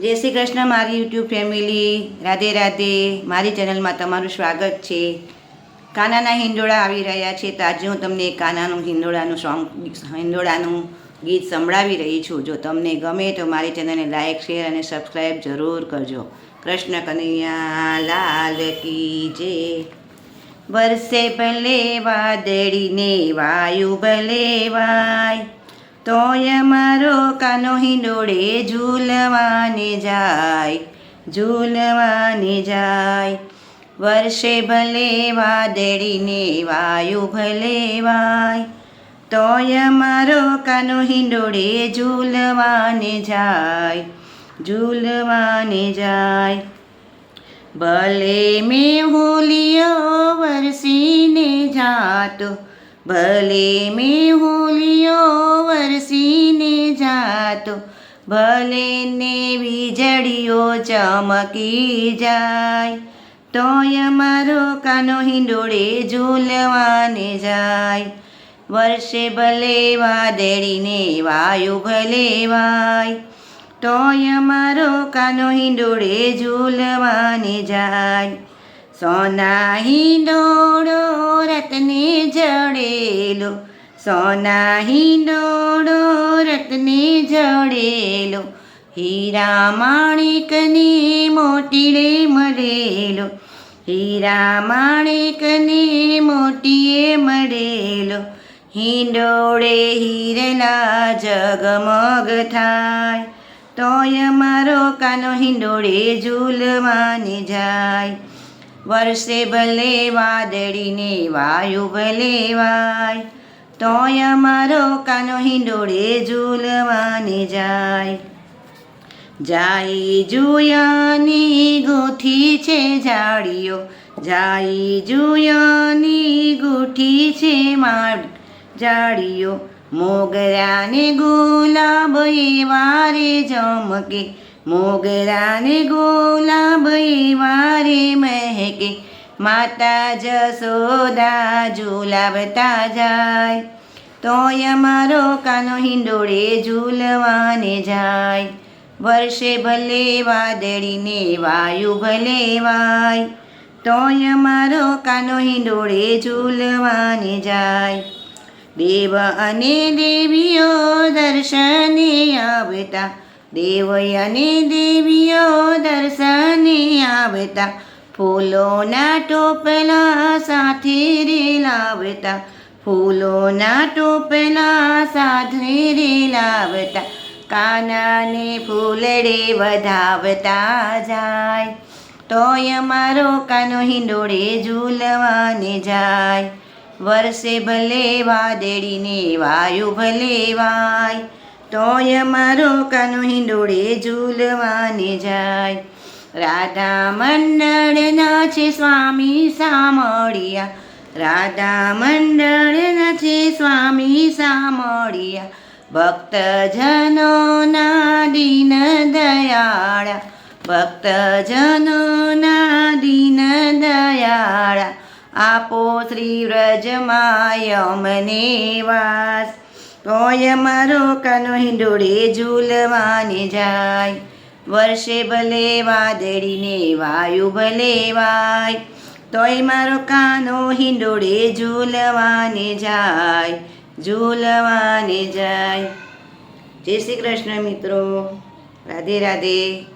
જય શ્રી કૃષ્ણ, મારી YouTube family. Radhe Radhe. મારી ચેનલમાં તમારું સ્વાગત છે. કાનાના હિંડોળા આવી રહ્યા છે તો આજે હું તમને કાનાનું હિંડોળાનું સોંગ, હિંડોળાનું ગીત સંભળાવી રહી છું. જો તમને ગમે તો મારી ચેનલને લાઇક શેર અને સબસ્ક્રાઈબ જરૂર કરજો. કૃષ્ણ કનૈયા, લાલ કી જય વરસે ભલે વાદળીને વાયુ ભલે વાય. તોય મારો કાનો હિંડોળે ઝૂલવાને જાય ઝૂલવાને જાય. વર્ષે ભલે વાદળીને વાયુ ભલે વાય, તોય મારો કાનો હિંડોળે ઝૂલવાને જાય ઝૂલવાને જાય. ભલે મેં હોલિયો વરસીને જાતો ભલે મેં હોલિયો વરસીને જાતો, ભલે ને વીજળીઓ ચમકી જાય, તોય મારો કાનો હિંડોળે ઝૂલવાને જાય. વર્ષે ભલે વાદળીને વાયુ ભલે વાય, તોય મારો કાનો હિંડોળે ઝૂલવાને જાય. સોના ડોળો રતને જડેલો. સોનાહી ડોળો રતને જડેલો. હીરા માણેકને મોટીડે મળેલો. હીરા માણેકને મોટીએ મળેલો. હિંડોળે હીરલા જગમગ થાય. તોય મારો કાનો હિંડોળે ઝૂલવાની જાય. વર્ષે ભલે વાદળીને વાયુ ભલે વાય, તોય અમારો કાનો હિંડોળે ઝૂલવાને જાય. જાય જુયાની ગોઠી છે જાડીઓ જાય જુયાની ગોઠી છે માડ જાડીઓ મોગરાને ગુલાબ વારે ચમકે મોગરાને ગુલાબ વારે મહેકે, માતા જસોદા ઝુલાવતા જાય. તોય મારો કાનો હિંડોળે ઝૂલવાને જાય. વર્ષે ભલે વાદળીને વાયુ ભલે વાય, તોય મારો કાનો હિંડોળે ઝૂલવાને જાય. દેવ અને દેવીઓ દર્શને આવતા દેવ અને દેવીઓ દર્શને આવતા. ફૂલોના ટોપલા સાથે રે લાવતા. ફૂલોના ટોપલા સાથે રે લાવતા. કાનાને ફૂલડે વધાવતા જાય. તોય મારો કાનો હિંડોળે ઝૂલવાને જાય. વર્ષે ભલે વાદળીને વાયુ ભલે વાય. તોય મારો કાનો હિંડોળે ઝૂલવાને જાય. રાધા મંડળ નાચે સ્વામી સામળિયા રાધા મંડળ નાચે સ્વામી સામળિયા ભક્તજનોના દીન દયાળા. ભક્તજનો ના દીન દયાળા. આપો શ્રી વ્રજમાય અમને વાસ. તોય મારો કાનો હિંડોળે ઝૂલવાને જાય. વર્ષે ભલે વાદળીને વાયુ ભલે વાય, તોય મારો કાનો હિંડોળે ઝૂલવાને જાય ઝૂલવાને જાય. જય શ્રી કૃષ્ણ મિત્રો. રાધે રાધે.